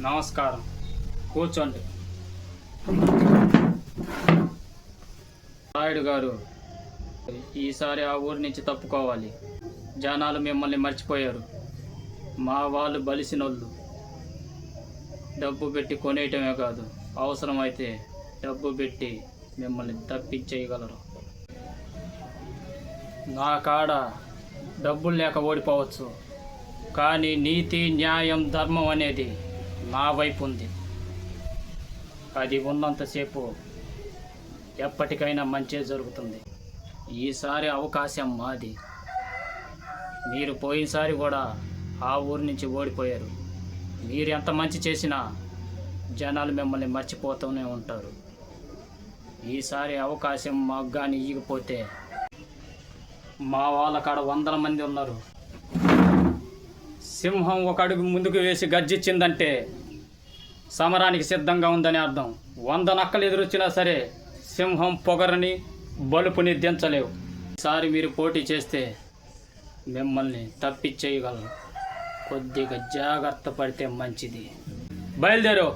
నమస్కారం. కూర్చోండి. రాయుడు గారు ఈసారి ఆ ఊరి నుంచి తప్పుకోవాలి. జనాలు మిమ్మల్ని మర్చిపోయారు. మా వాళ్ళు బలిసినోళ్ళు. డబ్బు పెట్టి కొనేయటమే కాదు అవసరమైతే డబ్బు పెట్టి మిమ్మల్ని తప్పించేయగలరు. నా కాడ డబ్బులు లేక ఓడిపోవచ్చు. కానీ నీతి న్యాయం ధర్మం అనేది నా వైపు ఉంది. అది ఉన్నంతసేపు ఎప్పటికైనా మంచే జరుగుతుంది. ఈసారి అవకాశం మాది. మీరు పోయినసారి కూడా ఆ ఊరి నుంచి ఓడిపోయారు. మీరు ఎంత మంచి చేసినా జనాలు మిమ్మల్ని మర్చిపోతూనే ఉంటారు. ఈసారి అవకాశం మాకు కానీ ఇగిపోతే మా వాళ్ళ కాడ వందల మంది ఉన్నారు. సింహం ఒక అడుగు ముందుకు వేసి గర్జించిందంటే సమరానికి సిద్ధంగా ఉందని అర్థం. వంద నక్కలు ఎదురొచ్చినా సరే సింహం పొగరని బలుపుని దించలేవు ఈసారి మీరు పోటీ చేస్తే మిమ్మల్ని తప్పిచ్చేయగలరు కొద్దిగా జాగ్రత్త పడితే మంచిది. బయలుదేరు.